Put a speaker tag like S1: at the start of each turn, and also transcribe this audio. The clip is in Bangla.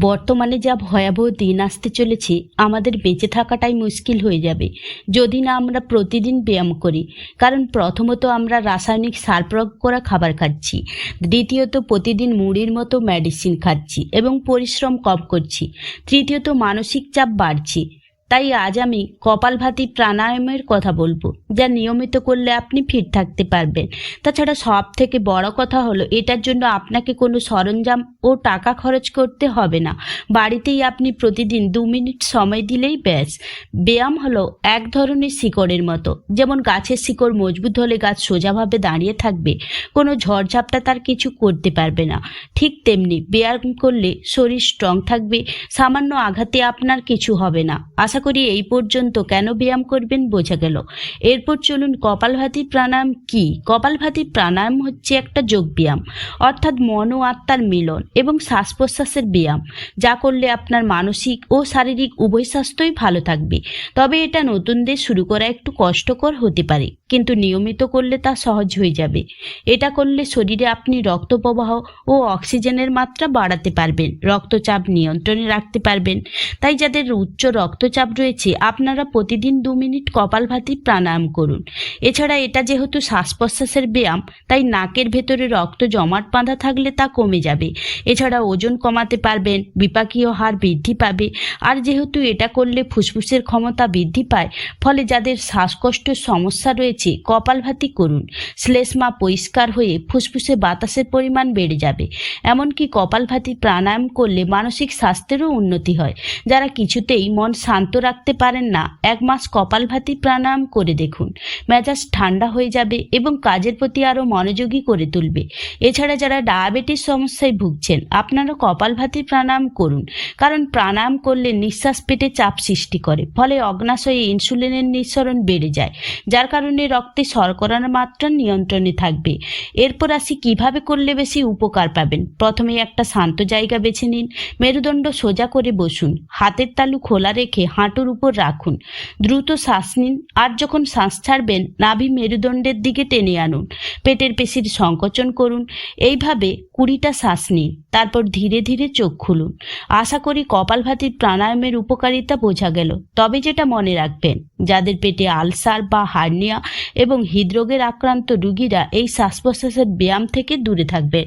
S1: বর্তমানে যা ভয়াবহ দিন আসতে চলেছে, আমাদের বেঁচে থাকাটাই মুশকিল হয়ে যাবে। যদি না আমরা প্রতিদিন ব্যায়াম করি, কারণ প্রথমত আমরা রাসায়নিক সার প্রয়োগ করা খাবার খাচ্ছি, দ্বিতীয়ত প্রতিদিন মুড়ির মতো মেডিসিন খাচ্ছি এবং পরিশ্রম কম করছি, তৃতীয়ত মানসিক চাপ বাড়ছে। তাই আজ আমি কপালভাতি প্রাণায়ামের কথা বলব, যা নিয়মিত করলে আপনি ফিট থাকতে পারবেন। তাছাড়া সব থেকে বড় কথা হলো, এটার জন্য আপনাকে কোনো সরঞ্জাম ও টাকা খরচ করতে হবে না। বাড়িতেই আপনি প্রতিদিন দু মিনিট সময় দিলেই ব্যাস। ব্যায়াম হলো এক ধরনের শিকড়ের মতো, যেমন গাছের শিকড় মজবুত হলে গাছ সোজাভাবে দাঁড়িয়ে থাকবে, কোনো ঝড়ঝাপটা তার কিছু করতে পারবে না। ঠিক তেমনি ব্যায়াম করলে শরীর স্ট্রং থাকবে, সামান্য আঘাতে আপনার কিছু হবে না। আশা করি এই পর্যন্ত কেন ব্যায়াম করবেন বোঝা গেল। এরপর চলুন কপালভাতি প্রাণায়াম কি? কপালভাতি প্রাণায়াম হচ্ছে একটা যোগ ব্যায়াম, অর্থাৎ মন ও আত্মার মিলন এবং শ্বাস প্রশ্বাসের ব্যায়াম, যা করলে আপনার মানসিক ও শারীরিক উভয় স্বাস্থ্যই ভালো থাকবে। তবে এটা নতুনদের শুরু করা একটু কষ্টকর হতে পারে, কিন্তু নিয়মিত করলে তা সহজ হয়ে যাবে। এটা করলে শরীরে আপনি রক্ত প্রবাহ ও অক্সিজেনের মাত্রা বাড়াতে পারবেন, রক্তচাপ নিয়ন্ত্রণে রাখতে পারবেন। তাই যাদের উচ্চ রক্তচাপ রয়েছে, আপনারা প্রতিদিন দু মিনিট কপালভাতি প্রাণায়াম করুন। এছাড়া এটা যেহেতু শ্বাস প্রশ্বাসের ব্যায়াম, তাই নাকের ভেতরে রক্ত জমাট বাঁধা থাকলে তা কমে যাবে। এছাড়া ওজন কমাতে পারবেন, বিপাকীয় হার বৃদ্ধি পাবে, আর যেহেতু এটা করলে ফুসফুসের ক্ষমতা বৃদ্ধি পায়, ফলে যাদের শ্বাসকষ্টের সমস্যা রয়েছে, কপালভাতি করুন। শ্লেষ্মা পরিষ্কার হয়ে ফুসফুসে বাতাসের পরিমাণ বেড়ে যাবে। এমনকি কপালভাতি প্রাণায়াম করলে মানসিক স্বাস্থ্যেরও উন্নতি হয়। যারা কিছুতেই মন শান্ত রাখতে পারেন না। এক মাস কপালভাতি প্রাণায়াম করে দেখুন। মেজাজ ঠান্ডা হয়ে যাবে এবং কাজের প্রতি আরও মনোযোগী করে তুলবে। এছাড়া যারা ডায়াবেটিস সমস্যায় ভুগছেন, আপনারা কপালভাতি প্রাণায়াম করুন। কারণ প্রাণায়াম করলে নিঃশ্বাস পেটে চাপ সৃষ্টি করে, ফলে অগ্নাশয়ে ইনসুলিনের নিঃসরণ বেড়ে যায়, যার কারণে রক্তে শর্করার মাত্রা নিয়ন্ত্রণে থাকবে। এরপর আসি কীভাবে করলে বেশি উপকার পাবেন? প্রথমে একটা শান্ত জায়গা বেছে নিন। মেরুদণ্ড সোজা করে বসুন। হাতের তালু খোলা রেখে হাঁটুর উপর রাখুন। দ্রুত শ্বাস নিন আর যখন শ্বাস ছাড়বেন, নাভি মেরুদণ্ডের দিকে টেনে আনুন। পেটের পেশির সংকোচন করুন। এইভাবে কুড়িটা শ্বাস নিন, তারপর ধীরে ধীরে চোখ খুলুন। আশা করি কপালভাতির প্রাণায়ামের উপকারিতা বোঝা গেল। তবে যেটা মনে রাখবেন, যাদের পেটে আলসার বা হার্নিয়া এবং হৃদরোগের আক্রান্ত রুগীরা এই শ্বাস প্রশ্বাসের ব্যায়াম থেকে দূরে থাকবে।